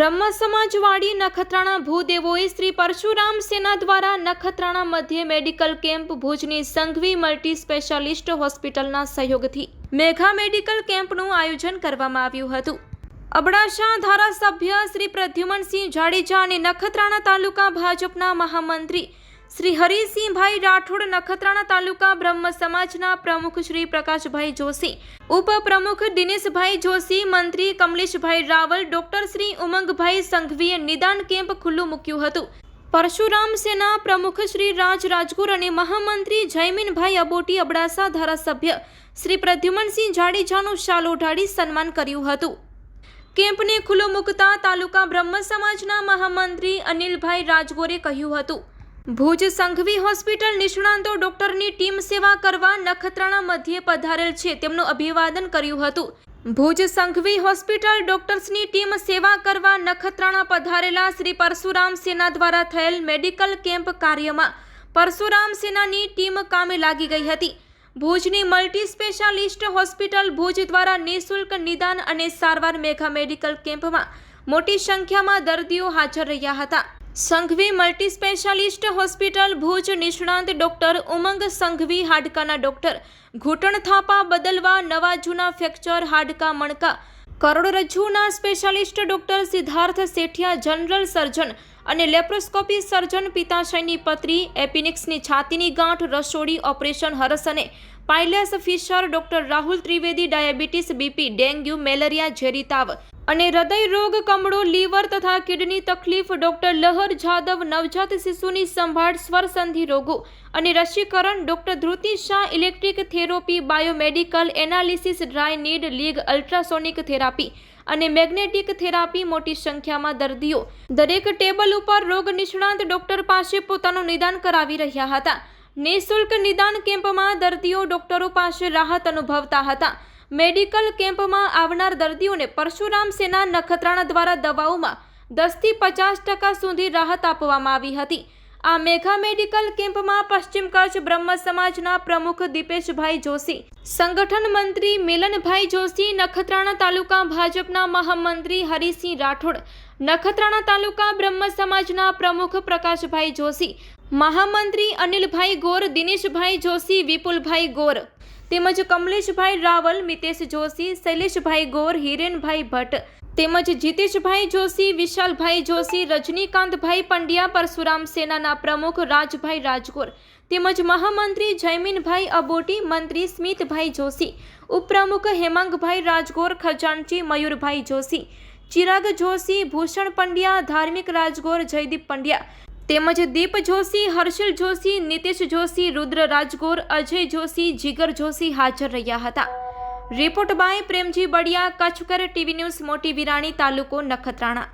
બ્રહ્મ સમાજવાડી નખત્રાણા ભૂદેવોએ શ્રી પરશુરામ સેના દ્વારા નખત્રાણા મધ્યે મેડિકલ કેમ્પ ભુજની સંઘવી મલ્ટી સ્પેશિયાલિસ્ટ હોસ્પિટલના સહયોગથી મેઘા મેડિકલ કેમ્પનું આયોજન કરવામાં આવ્યું હતું. અબડાસા ધારાસભ્ય શ્રી પ્રદ્યુમનસિંહ જાડેજા અને નખત્રાણા તાલુકા ભાજપના મહામંત્રી શ્રી હરિસિંહભાઈ રાઠોડ નખત્રાણા તાલુકા બ્રહ્મ સમાજના પ્રમુખ શ્રી પ્રકાશભાઈ જોશી, ઉપપ્રમુખ દિનેશભાઈ જોશી, મંત્રી કમલેશભાઈ રાવલ, ડોક્ટર શ્રી ઉમંગભાઈ સંઘવીએ નિદાન કેમ્પ ખુલ્લું મૂક્યું હતું. પરશુરામ સેના પ્રમુખ શ્રી રાજ રાજગુર અને મહામંત્રી જયમીનભાઈ અબોટી અબડાસા ધારાસભ્ય શ્રી પ્રદ્યુમનસિંહ જાડેજાનું શાલ ઓઢાડી સન્માન કર્યું હતું. કેમ્પને ખુલ્લો મૂકતા તાલુકા બ્રહ્મ સમાજના મહામંત્રી અનિલભાઈ રાજગોરે કહ્યું હતું ભુજ સંઘવી હોસ્પિટલ નિષ્ણાંતો ડોક્ટરની ટીમ સેવા કરવા નખત્રાણા મધ્યે પધારેલ છે. તેમનું અભિવાદન કર્યું હતું. ભુજ સંઘવી હોસ્પિટલ ડોક્ટર્સની ટીમ સેવા કરવા નખત્રાણા પધારેલા શ્રી પરશુરામ સેના દ્વારા થયેલ મેડિકલ કેમ્પ કાર્યમાં પરશુરામ સેનાની ટીમ કામે લાગી ગઈ હતી. ભુજની મલ્ટી સ્પેશિયાલિસ્ટ હોસ્પિટલ ભુજ દ્વારા નિઃશુલ્ક નિદાન અને સારવાર મેઘા મેડિકલ કેમ્પમાં મોટી સંખ્યામાં દર્દીઓ હાજર રહ્યા હતા. Sanghvi multi specialist hospital Bhuj નિષ્ણાંત ડોક્ટર ઉમંગ સંઘવી હાડકાના ડોક્ટર. ઘૂંટણ થાપા બદલવા નવા જૂના ફ્રેક્ચર, હાડકા, મણકા. કરોડરજ્જુના specialist doctor Siddharth Sethia general surgeon અને લેપ્રોસ્કોપી સર્જન પિતાશયની પત્રી એપિનિક્સની છાતીની ગાંઠ, રસોડી ઓપરેશન, હરસ અને piles fissure doctor Rahul Trivedi, diabetes BP, dengue, malaria, ઝેરી તાવ. અને હૃદય રોગ, કમળો, લીવર તથા કિડની તકલીફ, ડોક્ટર લહર, જાદવ, નવજાત શિશુની સંભાળ સ્વરસંધિ રોગો અને રસીકરણ, doctor Dhruti Shah electric therapy, biomedical analysis, dry needling, ultrasonic therapy અને મેગ્નેટિક થેરાપી મોટી સંખ્યામાં દર્દીઓ. દરેક ટેબલ ઉપર રોગ નિષ્ણાંત ડોક્ટર પાસે પોતાનું નિદાન કરાવી રહ્યા હતા. નિઃશુલ્ક નિદાન કેમ્પમાં દર્દીઓ, ડોક્ટરો પાસે રાહત અનુભવતા હતા. મેડિકલ કેમ્પમાં આવનાર દર્દીઓને પરશુરામ સેના નખત્રાણા દ્વારા દવાઓમાં દસથી પચાસ ટકા સુધી રાહત આપવામાં આવી હતી. આ મેઘા મેડિકલ કેમ્પમાં પશ્ચિમ કચ્છ બ્રહ્મ સમાજના પ્રમુખ દીપેશભાઈ જોશી, સંગઠન મંત્રી મિલનભાઈ જોશી, નખત્રાણા તાલુકા ભાજપના મહામંત્રી હરિસિંહ રાઠોડ, નખત્રાણા તાલુકા બ્રહ્મ સમાજના પ્રમુખ પ્રકાશભાઈ જોશી, મહામંત્રી અનિલભાઈ ગોર, દિનેશભાઈ જોશી, વિપુલભાઈ ગોર તેમજ કમલેશભાઈ રાવલ, મિતેશ જોશી, શૈલેષભાઈ ગોર, હિરેનભાઈ ભટ્ટ તેમજ જીતેશભાઈ જોશી, વિશાલભાઈ જોશી, રજનીકાંતભાઈ પંડ્યા, પરશુરામ સેનાના પ્રમુખ રાજભાઈ રાજગોર તેમજ મહામંત્રી જયમીનભાઈ અબોટી, મંત્રી સ્મિતભાઈ જોશી, ઉપપ્રમુખ હેમાંગભાઈ રાજગોર, ખજાનચી મયુરભાઈ જોશી, ચિરાગ જોશી, ભૂષણ પંડ્યા, ધાર્મિક રાજગોર જયદીપ પંડ્યા તેમજ દીપ જોશી, હર્ષલ જોશી, નીતિશ જોશી, રુદ્ર રાજગોર, અજય જોશી, જીગર જોશી હાજર રહ્યા હતા. રિપોર્ટ બાય પ્રેમજી બડિયા, કચ્છકર ટીવી ન્યૂઝ, મોટી વિરાણી તાલુકો નખત્રાણા.